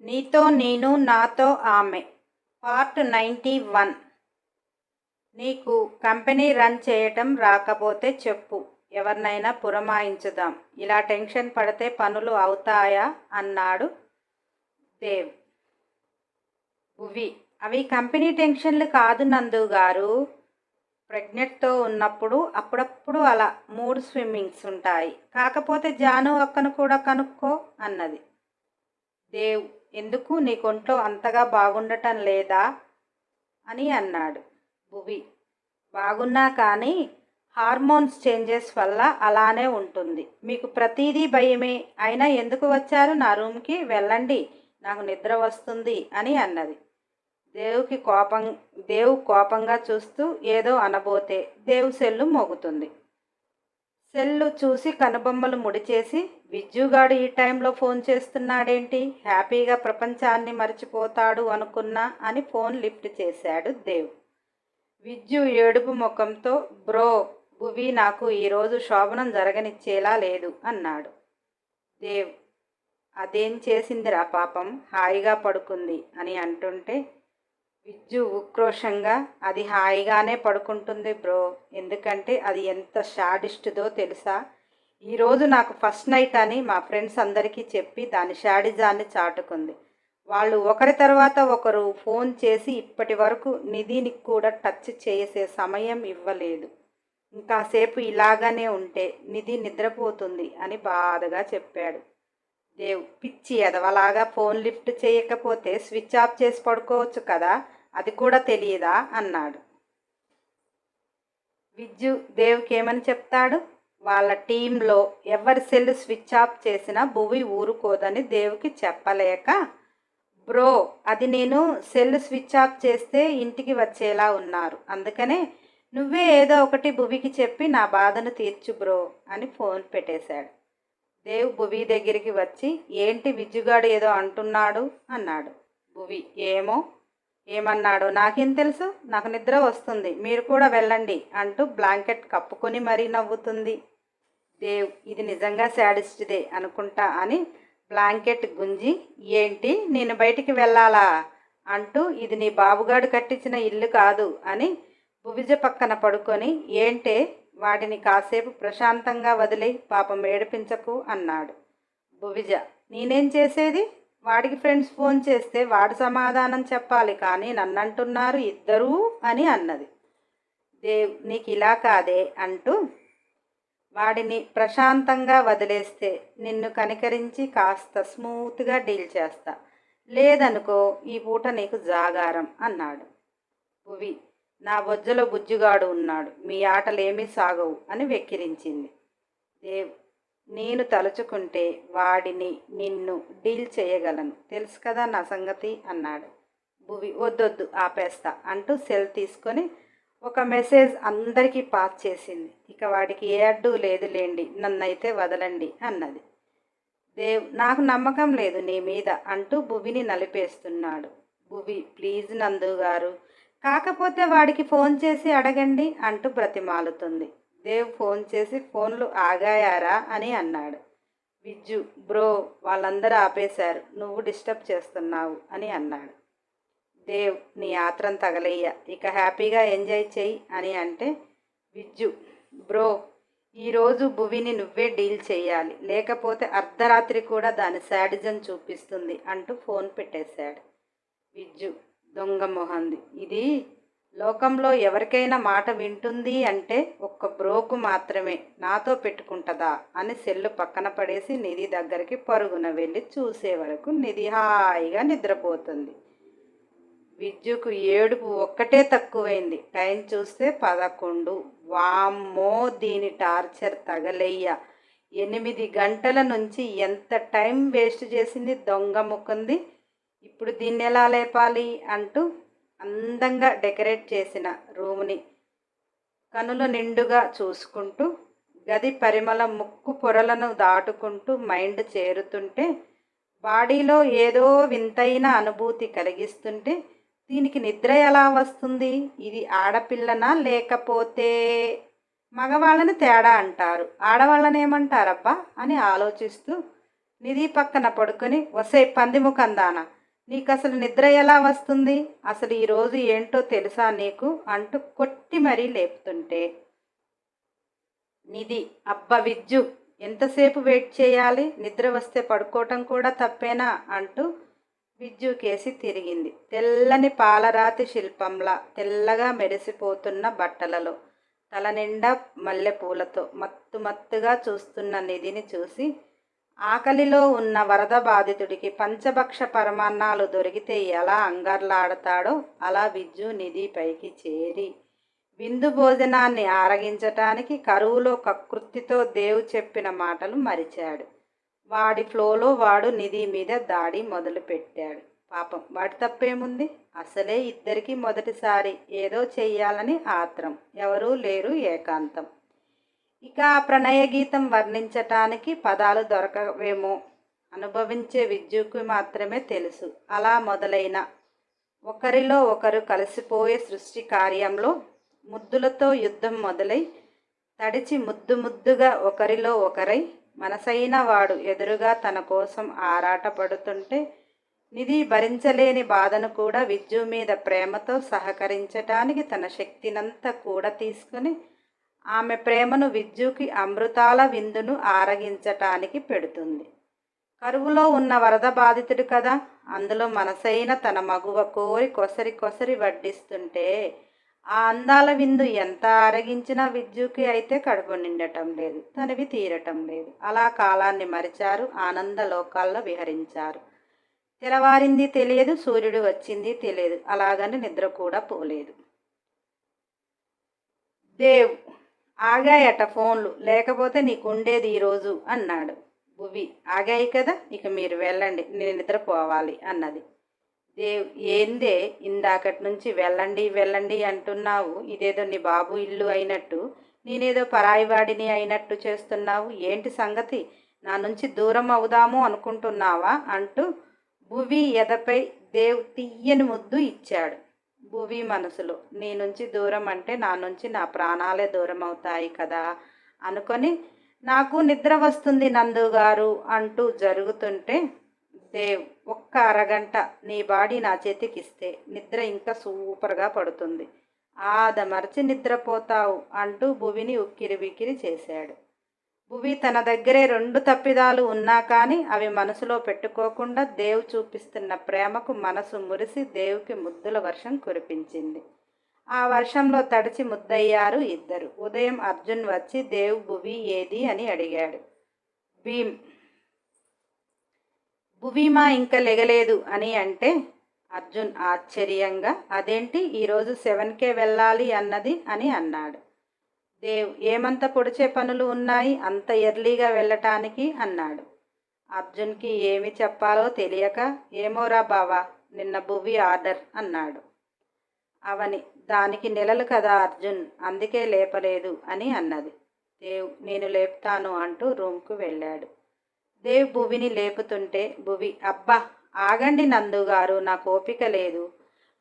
నీతో నేను నాతో ఆమె. Part ninety one. నీకు కంపెనీ రన్ చేయటం రాకపోతే చెప్పు. ఎవరినైనా పురమాయించుదాం. ఇలా టెన్షన్ పడితే పనులు అవుతాయా? అన్నాడు దేవ్. భువి అవి కంపెనీ టెన్షన్లు కాదు నందు గారు. ప్రెగ్నెంట్తో ఉన్నప్పుడు అప్పుడప్పుడు అలా మూడు స్విమ్మింగ్స్ ఉంటాయి. కాకపోతే జాను అక్కను కూడా కనుక్కో అన్నది. దేవ్. ఎందుకు నీకొంట్లో అంతగా బాగుండటం లేదా? అని అన్నాడు భువి. బాగున్నా కానీ హార్మోన్స్ చేంజెస్ వల్ల అలానే ఉంటుంది. మీకు ప్రతిదీ భయమే. అయినా ఎందుకు వచ్చారు నా రూమ్కి? వెళ్ళండి. నాకు నిద్ర వస్తుంది అని అన్నది. దేవుకి కోపం దేవు కోపంగా చూస్తూ ఏదో అనబోతే దేవు సెల్లు మోగుతుంది. సెల్లు చూసి కనుబొమ్మలు ముడిచేసి విజ్జుగాడు ఈ టైంలో ఫోన్ చేస్తున్నాడేంటి? హ్యాపీగా ప్రపంచాన్ని మర్చిపోతాడు అనుకున్నా అని ఫోన్ లిఫ్ట్ చేశాడు దేవ్. విజ్జు ఏడుపు ముఖంతో బ్రో భువి నాకు ఈరోజు శోభనం జరగనిచ్చేలా లేదు అన్నాడు. దేవ్ అదేం చేసిందిరా పాపం? హాయిగా పడుకుంది అని అంటుంటే విజ్జు ఉక్రోషంగా అది హాయిగానే పడుకుంటుంది బ్రో. ఎందుకంటే అది ఎంత షాడిస్ట్దో తెలుసా? ఈరోజు నాకు ఫస్ట్ నైట్ అని మా ఫ్రెండ్స్ అందరికీ చెప్పి దాని షాడిజాన్ని చాటుకుంది. వాళ్ళు ఒకరి తర్వాత ఒకరు ఫోన్ చేసి ఇప్పటి వరకు నిధిని కూడా టచ్ చేసే సమయం ఇవ్వలేదు. ఇంకాసేపు ఇలాగానే ఉంటే నిధి నిద్రపోతుంది అని బాధగా చెప్పాడు. దేవ్ పిచ్చి ఎదవలాగా ఫోన్ లిఫ్ట్ చేయకపోతే స్విచ్ ఆఫ్ చేసి పడుకోవచ్చు కదా అది కూడా తెలియదా? అన్నాడు. విజ్జు దేవుకి ఏమని చెప్తాడు? వాళ్ళ టీంలో ఎవరి సెల్ స్విచ్ ఆఫ్ చేసినా భువి ఊరుకోదని దేవుకి చెప్పలేక బ్రో అది నేను సెల్ స్విచ్ ఆఫ్ చేస్తే ఇంటికి వచ్చేలా ఉన్నారు. అందుకనే నువ్వే ఏదో ఒకటి భువికి చెప్పి నా బాధను తీర్చు బ్రో అని ఫోన్ పెట్టేశాడు. దేవ్ భువి దగ్గరికి వచ్చి ఏంటి విజ్జుగాడు ఏదో అంటున్నాడు? అన్నాడు. భువి ఏమో? ఏమన్నాడు? నాకేం తెలుసు? నాకు నిద్ర వస్తుంది. మీరు కూడా వెళ్ళండి అంటూ బ్లాంకెట్ కప్పుకొని మరీ నవ్వుతుంది. దేవ్ ఇది నిజంగా శాడిస్ట్దే అనుకుంటా అని బ్లాంకెట్ గుంజి ఏంటి? నేను బయటికి వెళ్ళాలా? అంటూ ఇది నీ బాబుగాడు కట్టించిన ఇల్లు కాదు అని భువిజ పక్కన పడుకొని ఏంటే? వాడిని కాసేపు ప్రశాంతంగా వదిలే పాపం ఏడిపించకు అన్నాడు. భువిజ నేనేం చేసేది? వాడికి ఫ్రెండ్స్ ఫోన్ చేస్తే వాడు సమాధానం చెప్పాలి కానీ నన్ను అంటున్నారు ఇద్దరూ అని అన్నది. దేవ్ నీకు ఇలా కాదే అంటూ వాడిని ప్రశాంతంగా వదిలేస్తే నిన్ను కనికరించి కాస్త స్మూత్గా డీల్ చేస్తా. లేదనుకో ఈ పూట నీకు జాగారం అన్నాడు. భువి నా బొజ్జలో బుజ్జుగాడు ఉన్నాడు మీ ఆటలేమీ సాగవు అని వెక్కిరించింది. దేవ్ నేను తలుచుకుంటే వాడిని నిన్ను డీల్ చేయగలను. తెలుసు కదా నా సంగతి అన్నాడు. భువి వద్దొద్దు ఆపేస్తా అంటూ సెల్ తీసుకొని ఒక మెసేజ్ అందరికీ పాస్ చేసింది. ఇక వాడికి ఏ అడ్డు లేదులేండి నన్నైతే వదలండి అన్నది. దేవ్ నాకు నమ్మకం లేదు నీ మీద అంటూ భువిని నలిపేస్తున్నాడు. భువి ప్లీజ్ నందు గారు కాకపోతే వాడికి ఫోన్ చేసి అడగండి అంటూ బ్రతిమాలుతుంది. దేవ్ ఫోన్ చేసి ఫోన్లు ఆగాయారా అని అన్నాడు. విజ్జు బ్రో వాళ్ళందరూ ఆపేశారు. నువ్వు డిస్టర్బ్ చేస్తున్నావు అని అన్నాడు. దేవ్ నీ ఆత్రం తగలయ్య. ఇక హ్యాపీగా ఎంజాయ్ చెయ్యి అని అంటే విజ్జు బ్రో ఈరోజు భువిని నువ్వే డీల్ చేయాలి. లేకపోతే అర్ధరాత్రి కూడా దాని శాడిజం చూపిస్తుంది అంటూ ఫోన్ పెట్టేశాడు. విజ్జు దొంగ మొహంది. ఇది లోకంలో ఎవరికైనా మాట వింటుంది అంటే ఒక్క బ్రోకు మాత్రమే. నాతో పెట్టుకుంటుందా? అని సెల్లు పక్కన పడేసి నిధి దగ్గరికి పరుగున వెళ్ళి చూసే వరకు నిధి హాయిగా నిద్రపోతుంది. విద్యుకు ఏడుపు ఒక్కటే తక్కువైంది. టైం చూస్తే పదకొండు. వామ్మో దీని టార్చర్ తగలయ్య. ఎనిమిది గంటల నుంచి ఎంత టైం వేస్ట్ చేసింది దొంగ ముక్కుంది ఇప్పుడు దీన్ని ఎలా లేపాలి అంటూ అందంగా డెకరేట్ చేసిన రూమ్ని కనుల నిండుగా చూసుకుంటూ గది పరిమళ ముక్కు పొరలను దాటుకుంటూ మైండ్ చేరుతుంటే బాడీలో ఏదో వింతైన అనుభూతి కలిగిస్తుంటే దీనికి నిద్ర ఎలా వస్తుంది? ఇది ఆడపిల్లనా లేకపోతే మగవాళ్ళని తేడా అంటారు. ఆడవాళ్ళని ఏమంటారబ్బా? అని ఆలోచిస్తూ నిధి పక్కన పడుకొని వసే పందిముఖందానా నీకు అసలు నిద్ర ఎలా వస్తుంది? అసలు ఈరోజు ఏంటో తెలుసా నీకు? అంటూ కొట్టి మరీ లేపుతుంటే. నిధి అబ్బ విజ్జు ఎంతసేపు వెయిట్ చేయాలి? నిద్ర వస్తే పడుకోవటం కూడా తప్పేనా? అంటూ విద్యు కేసి తిరిగింది. తెల్లని పాలరాతి శిల్పంలా తెల్లగా మెరిసిపోతున్న బట్టలలో తల నిండా మల్లెపూలతో మత్తు మత్తుగా చూస్తున్న నిధిని చూసి ఆకలిలో ఉన్న వరద బాధితుడికి పంచభక్ష పరమాన్నాలు దొరికితే ఎలా అంగర్లాడతాడో అలా విజ్జు నిధి పైకి చేరి విందు భోజనాన్ని ఆరగించటానికి కరువులో కకృత్తితో దేవు చెప్పిన మాటలు మరిచాడు. వాడి ఫ్లోలో వాడు నిధి మీద దాడి మొదలుపెట్టాడు. పాపం వాడి తప్పేముంది? అసలే ఇద్దరికి మొదటిసారి ఏదో చెయ్యాలని ఆత్రం. ఎవరూ లేరు ఏకాంతం. ఇక ప్రణయ గీతం వర్ణించటానికి పదాలు దొరకవేమో. అనుభవించే విద్యుకు మాత్రమే తెలుసు. అలా మొదలైన ఒకరిలో ఒకరు కలిసిపోయే సృష్టి కార్యంలో ముద్దులతో యుద్ధం మొదలై తడిచి ముద్దు ముద్దుగా ఒకరిలో ఒకరై మనసైన వాడు ఎదురుగా తన కోసం ఆరాటపడుతుంటే నిధి భరించలేని బాధను కూడా విద్యు మీద ప్రేమతో సహకరించటానికి తన శక్తినంతా కూడా తీసుకుని ఆమె ప్రేమను విద్యుకి అమృతాల విందును ఆరగించటానికి పెడుతుంది. కరువులో ఉన్న వరద బాధితుడు కదా? అందులో మనసైన తన మగువ కోరి కొసరి కొసరి వడ్డిస్తుంటే ఆ అందాల విందు ఎంత ఆరగించినా విద్యుకి అయితే కడుపు నిండటం లేదు తనవి తీరటం లేదు. అలా కాలాన్ని మరిచారు ఆనంద లోకాల్లో విహరించారు. తెలవారింది తెలియదు సూర్యుడు వచ్చింది తెలియదు అలాగని నిద్ర కూడా పోలేదు. దేవ్ ఆగాయట ఫోన్లు. లేకపోతే నీకు ఉండేది ఈరోజు అన్నాడు. భువి ఆగాయి కదా ఇక మీరు వెళ్ళండి నేను నిద్రపోవాలి అన్నది. దేవ్ ఏందే ఇందాకటి నుంచి వెళ్ళండి వెళ్ళండి అంటున్నావు? ఇదేదో నీ బాబు ఇల్లు అయినట్టు నేనేదో పరాయివాడిని అయినట్టు చేస్తున్నావు? ఏంటి సంగతి? నా నుంచి దూరం అవుదాము అనుకుంటున్నావా? అంటూ భువి ఎదపై దేవ్ తీయని ముద్దు ఇచ్చాడు. భువి మనసులో నీ నుంచి దూరం అంటే నా నుంచి నా ప్రాణాలే దూరం అవుతాయి కదా అనుకొని నాకు నిద్ర వస్తుంది నందు గారు అంటూ జరుగుతుంటే దేవ్ ఒక్క అరగంట నీ బాడీ నా చేతికిస్తే నిద్ర ఇంకా సూపర్గా పడుతుంది. ఆదమర్చి నిద్రపోతావు అంటూ భువిని ఉక్కిరి బిక్కిరి చేశాడు. భువి తన దగ్గరే రెండు తప్పిదాలు ఉన్నా కానీ అవి మనసులో పెట్టుకోకుండా దేవు చూపిస్తున్న ప్రేమకు మనసు మురిసి దేవుకి ముద్దుల వర్షం కురిపించింది. ఆ వర్షంలో తడిచి ముద్దయ్యారు ఇద్దరు. ఉదయం అర్జున్ వచ్చి దేవు భువి ఏది? అని అడిగాడు. భీమ్ భువీమా ఇంకా లెగలేదు అని అంటే అర్జున్ ఆశ్చర్యంగా అదేంటి? ఈరోజు సెవెన్కే వెళ్ళాలి అన్నది? అని అన్నాడు. దేవ్ ఏమంత పొడిచే పనులు ఉన్నాయి? అంత ఎర్లీగా వెళ్ళటానికి అన్నాడు. అర్జున్కి ఏమి చెప్పాలో తెలియక ఏమోరా బావా నిన్న భువి ఆర్డర్ అన్నాడు. అవని దానికి నెలలు కదా అర్జున్ అందుకే లేపలేదు అని అన్నది. దేవ్ నేను లేపుతాను అంటూ రూమ్కు వెళ్ళాడు. దేవ్ భువిని లేపుతుంటే భువి అబ్బా ఆగండి నందు గారు నాకు ఓపిక లేదు.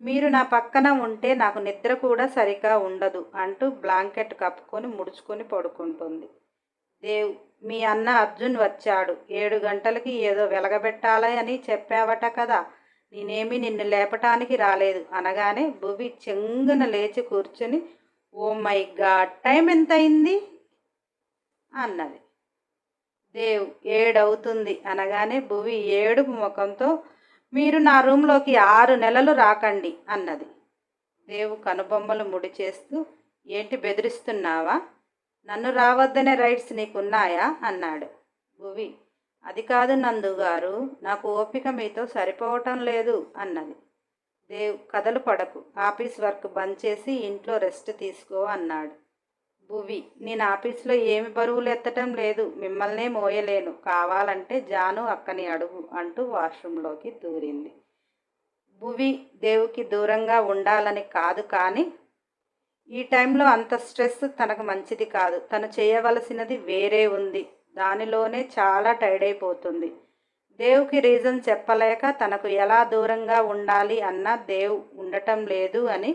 మీరు నా పక్కన ఉంటే నాకు నిద్ర కూడా సరిగా ఉండదు అంటూ బ్లాంకెట్ కప్పుకొని ముడుచుకొని పడుకుంటుంది. దేవ్ మీ అన్న అర్జున్ వచ్చాడు. ఏడు గంటలకి ఏదో వెలగబెట్టాలని చెప్పావట కదా. నేనేమి నిన్ను లేపటానికి రాలేదు. అనగానే భువి చెంగున లేచి కూర్చుని ఓ మై గాడ్ టైం ఎంత అయింది అన్నది. దేవ్ ఏడవుతుంది. అనగానే భువి ఏడుపు ముఖంతో మీరు నా రూమ్లోకి ఆరు నెలలు రాకండి అన్నది. దేవు కనుబొమ్మలు ముడి చేస్తూ ఏంటి బెదిరిస్తున్నావా? నన్ను రావద్దనే రైట్స్ నీకున్నాయా? అన్నాడు. భువి అది కాదు నందు గారు నాకు ఓపిక మీతో సరిపోవటం లేదు అన్నది. దేవ్ కథలు పడకు. ఆఫీస్ వర్క్ బంద్ చేసి ఇంట్లో రెస్ట్ తీసుకో అన్నాడు. భువి నేను ఆఫీస్లో ఏమి బరువులు ఎత్తటం లేదు మిమ్మల్నే మోయలేను. కావాలంటే జాను అక్కని అడుగు అంటూ వాష్రూంలోకి దూరింది. భువి దేవుకి దూరంగా ఉండాలని కాదు కానీ ఈ టైంలో అంత స్ట్రెస్ తనకు మంచిది కాదు. తను చేయవలసినది వేరే ఉంది. దానిలోనే చాలా టైర్డ్ అయిపోతుంది దేవుకి రీజన్ చెప్పలేక తనకు ఎలా దూరంగా ఉండాలి అన్న దేవ్ ఉండటం లేదు అని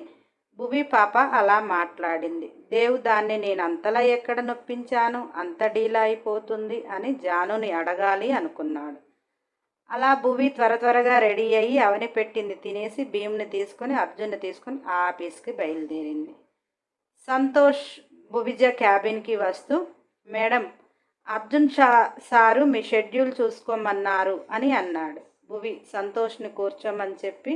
భువి పాప అలా మాట్లాడింది. దేవు దాన్ని నేను అంతలా ఎక్కడ నొప్పించాను? అంత డీలా అయిపోతుంది అని జానుని అడగాలి అనుకున్నాడు. అలా భువి త్వర త్వరగా రెడీ అయ్యి అవని పెట్టింది. తినేసి భీమ్ని తీసుకొని అర్జున్ని తీసుకొని ఆఫీస్కి బయలుదేరింది. సంతోష్ భువిజ క్యాబిన్కి వస్తూ మేడం అర్జున్ షా సారు మీ షెడ్యూల్ చూసుకోమన్నారు అని అన్నాడు. భువి సంతోష్ని కూర్చోమని చెప్పి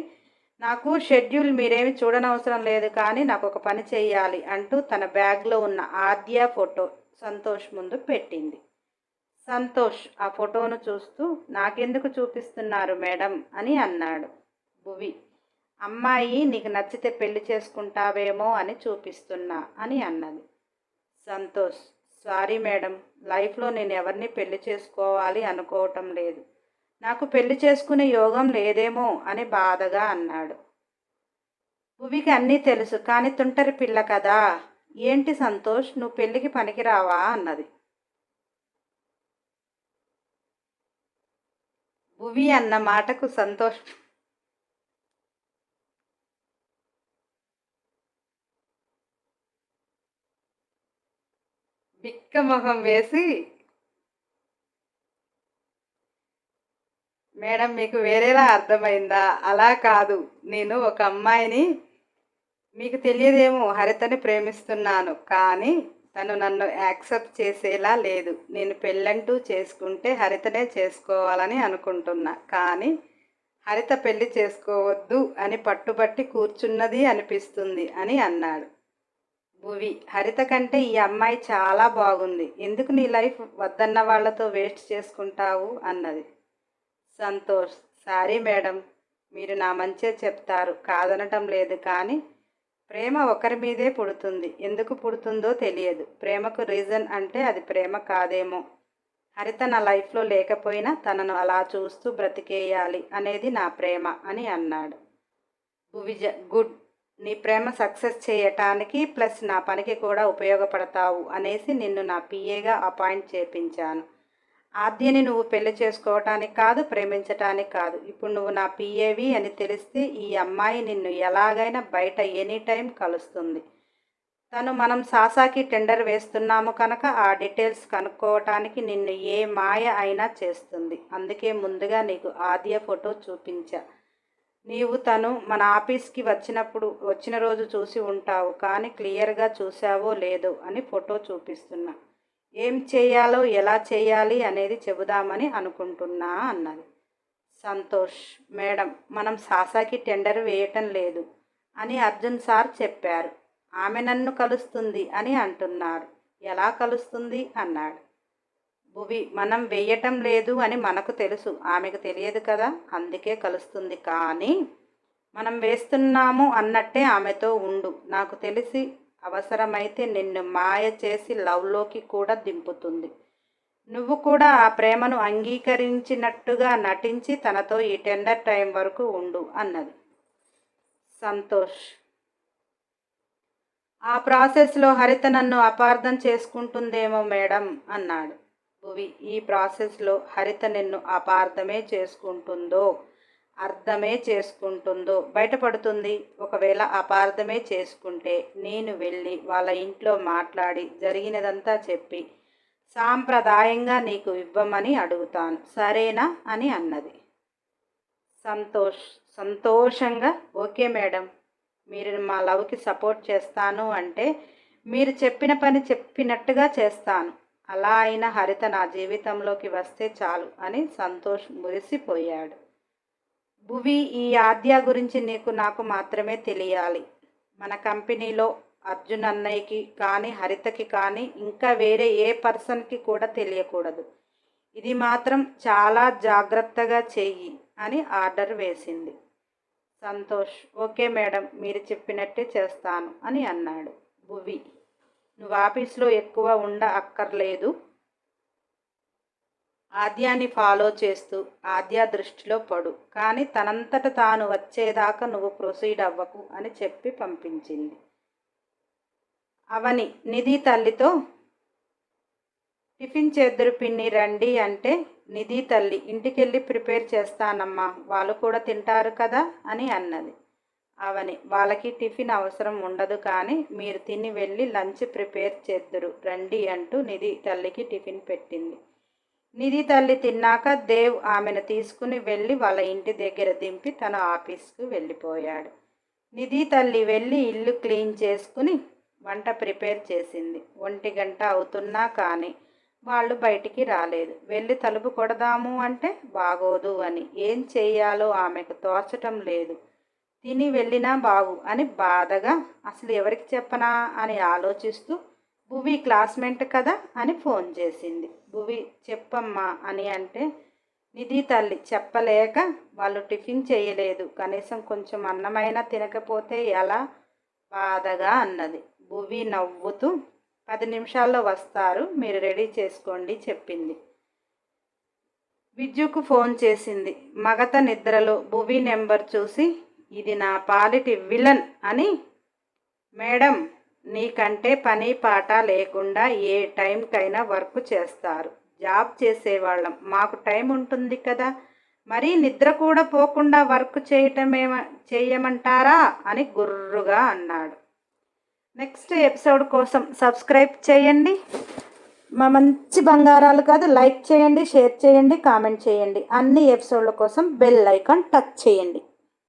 నాకు షెడ్యూల్ మీరేమి చూడనవసరం లేదు కానీ నాకు ఒక పని చేయాలి అంటూ తన బ్యాగ్లో ఉన్న ఆద్య ఫోటో సంతోష్ ముందు పెట్టింది. సంతోష్ ఆ ఫోటోను చూస్తూ నాకెందుకు చూపిస్తున్నారు మేడం? అని అన్నాడు. భువి అమ్మాయి నీకు నచ్చితే పెళ్ళి చేసుకుంటావేమో అని చూపిస్తున్నా అని అన్నది. సంతోష్ సారీ మేడం లైఫ్లో నేను ఎవరిని పెళ్ళి చేసుకోవాలి అనుకోవటం లేదు. నాకు పెళ్ళి చేసుకునే యోగం లేదేమో అని బాధగా అన్నాడు. భువికి అన్నీ తెలుసు కానీ తుంటరి పిల్ల కదా. ఏంటి సంతోష్? నువ్వు పెళ్ళికి పనికిరావా? అన్నది. భువి అన్న మాటకు సంతోష్ బిక్క మొహం వేసి మేడం మీకు వేరేలా అర్థమైందా? అలా కాదు. నేను ఒక అమ్మాయిని మీకు తెలియదేమో హరితని ప్రేమిస్తున్నాను. కానీ తను నన్ను యాక్సెప్ట్ చేసేలా లేదు. నేను పెళ్ళంటూ చేసుకుంటే హరితనే చేసుకోవాలని అనుకుంటున్నా. కానీ హరిత పెళ్ళి చేసుకోవద్దు అని పట్టుబట్టి కూర్చున్నది అనిపిస్తుంది అని అన్నాడు. భువి హరిత కంటే ఈ అమ్మాయి చాలా బాగుంది. ఎందుకు నీ లైఫ్ వద్దన్న వాళ్ళతో వేస్ట్ చేసుకుంటావు? అన్నది. సంతోష్ సారీ మేడం మీరు నా మంచే చెప్తారు కాదనటం లేదు కానీ ప్రేమ ఒకరి మీదే పుడుతుంది. ఎందుకు పుడుతుందో తెలియదు. ప్రేమకు రీజన్ అంటే అది ప్రేమ కాదేమో. హరిత నా లైఫ్లో లేకపోయినా తనను అలా చూస్తూ బ్రతికేయాలి అనేది నా ప్రేమ అని అన్నాడు. భువిజ గుడ్. నీ ప్రేమ సక్సెస్ చేయటానికి ప్లస్ నా పనికి కూడా ఉపయోగపడతావు అనేసి నిన్ను నా పిఏగా అపాయింట్ చేపించాను. ఆద్యని నువ్వు పెళ్ళి చేసుకోవటానికి కాదు ప్రేమించటానికి కాదు. ఇప్పుడు నువ్వు నా పిఏవి అని తెలిస్తే ఈ అమ్మాయి నిన్ను ఎలాగైనా బయట ఎనీ టైం కలుస్తుంది. తను మనం సాసాకి టెండర్ వేస్తున్నాము కనుక ఆ డీటెయిల్స్ కనుక్కోవటానికి నిన్ను ఏ మాయ అయినా చేస్తుంది. అందుకే ముందుగా నీకు ఆద్య ఫోటో చూపించా. నీవు తను మన ఆఫీస్కి వచ్చినప్పుడు వచ్చిన రోజు చూసి ఉంటావు కానీ క్లియర్గా చూసావో లేదో అని ఫోటో చూపిస్తున్నా. ఏం చేయాలో ఎలా చేయాలి అనేది చెబుదామని అనుకుంటున్నా అన్నది. సంతోష్ మేడం మనం సాసాకి టెండర్ వేయటం లేదు అని అర్జున్ సార్ చెప్పారు. ఆమె నన్ను కలుస్తుంది అని అంటున్నారు ఎలా కలుస్తుంది? అన్నాడు. భువి మనం వేయటం లేదు అని మనకు తెలుసు. ఆమెకు తెలియదు కదా? అందుకే కలుస్తుంది కానీ మనం వేస్తున్నాము అన్నట్టే ఆమెతో ఉండు. నాకు తెలిసి అవసరమైతే నిన్ను మాయ చేసి లవ్లోకి కూడా దింపుతుంది. నువ్వు కూడా ఆ ప్రేమను అంగీకరించినట్టుగా నటించి తనతో ఈ టెండర్ టైం వరకు ఉండు అన్నది. సంతోష్. ఆ ప్రాసెస్లో హరిత నన్ను అపార్థం చేసుకుంటుందేమో మేడం అన్నాడు. భువి ఈ ప్రాసెస్లో హరిత నిన్ను అపార్థమే చేసుకుంటుందో? అర్థమే చేసుకుంటుందో బయటపడుతుంది. ఒకవేళ అపార్థమే చేసుకుంటే నేను వెళ్ళి వాళ్ళ ఇంట్లో మాట్లాడి జరిగినదంతా చెప్పి సాంప్రదాయంగా నీకు ఇవ్వమని అడుగుతాను. సరేనా అని అన్నది. సంతోష్ సంతోషంగా ఓకే మేడం మీరు మా లవ్కి సపోర్ట్ చేస్తాను అంటే మీరు చెప్పిన పని చెప్పినట్టుగా చేస్తాను. అలా అయిన హరిత నా జీవితంలోకి వస్తే చాలు అని సంతోష్ మురిసిపోయాడు. భువి ఈ ఆద్య గురించి నీకు నాకు మాత్రమే తెలియాలి. మన కంపెనీలో అర్జున్ అన్నయ్యకి కానీ హరితకి కానీ ఇంకా వేరే ఏ పర్సన్కి కూడా తెలియకూడదు. ఇది మాత్రం చాలా జాగ్రత్తగా చెయ్యి అని ఆర్డర్ వేసింది. సంతోష్ ఓకే మేడం మీరు చెప్పినట్టే చేస్తాను అని అన్నాడు భువి. నువ్వు ఆఫీస్లో ఎక్కువ ఉండ అక్కర్లేదు. ఆద్యాన్ని ఫాలో చేస్తూ ఆద్య దృష్టిలో పడు. కానీ తనంతట తాను వచ్చేదాకా నువ్వు ప్రొసీడ్ అవ్వకు అని చెప్పి పంపించింది. అవని నిధి తల్లితో టిఫిన్ చేద్దరు పిన్ని రండి అంటే నిధి తల్లి ఇంటికెళ్ళి ప్రిపేర్ చేస్తానమ్మా వాళ్ళు కూడా తింటారు కదా అని అన్నది. అవని వాళ్ళకి టిఫిన్ అవసరం ఉండదు కానీ మీరు తిని వెళ్ళి లంచ్ ప్రిపేర్ చేద్దురు రండి అంటూ నిధి తల్లికి టిఫిన్ పెట్టింది. నిధి తల్లి తిన్నాక దేవ్ ఆమెను తీసుకుని వెళ్ళి వాళ్ళ ఇంటి దగ్గర దింపి తన ఆఫీస్కు వెళ్ళిపోయాడు. నిధి తల్లి వెళ్ళి ఇల్లు క్లీన్ చేసుకుని వంట ప్రిపేర్ చేసింది. ఒంటి గంట అవుతున్నా కానీ వాళ్ళు బయటికి రాలేదు. వెళ్ళి తలుపు కొడదాము అంటే బాగోదు అని. ఏం చేయాలో ఆమెకు తోచటం లేదు. తిని వెళ్ళినా బాగు అని బాధగా అసలు ఎవరికి చెప్పనా? అని ఆలోచిస్తూ భువి క్లాస్మేట్ కదా అని ఫోన్ చేసింది. భువి చెప్పమ్మా అని అంటే నిధి తల్లి చెప్పలేక వాళ్ళు టిఫిన్ చేయలేదు. కనీసం కొంచెం అన్నమైనా తినకపోతే ఎలా? బాధగా అన్నది. భువి నవ్వుతూ పది నిమిషాల్లో వస్తారు మీరు రెడీ చేసుకోండి చెప్పింది. విద్యుకు ఫోన్ చేసింది. మగత నిద్రలో భువి నెంబర్ చూసి ఇది నా పాలిటి విలన్ అని. మేడం నీకంటే పని పాట లేకుండా ఏ టైంకైనా వర్క్ చేస్తారు. జాబ్ చేసేవాళ్ళం. మాకు టైం ఉంటుంది కదా. మరి నిద్ర కూడా పోకుండా వర్క్ చేయటమేమ చేయమంటారా? అని గుర్రుగా అన్నాడు. నెక్స్ట్ ఎపిసోడ్ కోసం సబ్స్క్రైబ్ చేయండి. మా మంచి బంగారాలు కాదు లైక్ చేయండి షేర్ చేయండి కామెంట్ చేయండి. అన్ని ఎపిసోడ్ల కోసం బెల్ ఐకాన్ టచ్ చేయండి.